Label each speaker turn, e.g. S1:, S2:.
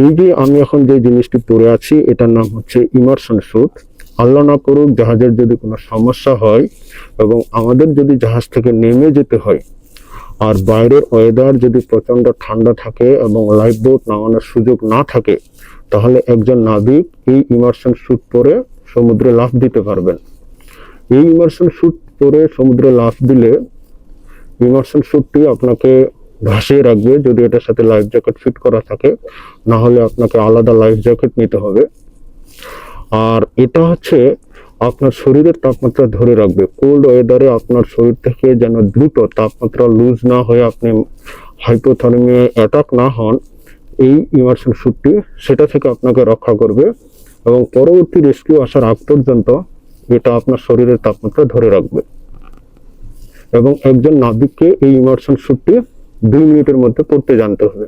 S1: এই যে আমি এখন যে জিনিসটি পরে আছি, এটার নাম হচ্ছে ইমার্শন স্যুট আল্লাহ না করুক, জাহাজের যদি কোনো সমস্যা হয় এবং আমাদের যদি জাহাজ থেকে নেমে যেতে হয়, আর বাইরের ওয়েদার যদি প্রচণ্ড ঠান্ডা থাকে এবং লাইফ বোট নামানোর সুযোগ না থাকে, তাহলে একজন নাবিক এই ইমার্শন স্যুট পরে সমুদ্রে লাফ দিতে পারবেন। এই ইমার্শন স্যুট পরে সমুদ্রে লাফ দিলে ইমার্শন স্যুটটি আপনাকে ভাসিয়ে রাখবে, যদি এটার সাথে লাইফ জ্যাকেট ফিট করা থাকে না হলে আপনাকে আলাদা লাইফ জ্যাকেট নিতে হবে। আর এটা হচ্ছে আপনার শরীরের তাপমাত্রা ধরে রাখবে। কোল্ড ওয়েদারে আপনার শরীর থেকে যেন দ্রুত তাপমাত্রা লুজ না হয়ে আপনি হাইপোথার্মিয়া অ্যাটাক না হন, এই ইমার্শন স্যুটটি সেটা থেকে আপনাকে রক্ষা করবে। এবং পরবর্তী রেস্কিউ আসার আগ পর্যন্ত এটা আপনার শরীরের তাপমাত্রা ধরে রাখবে। এবং একজন নাবিককে এই ইমার্শন স্যুটটি দুই মিনিটের মধ্যে পড়তে জানতে হবে।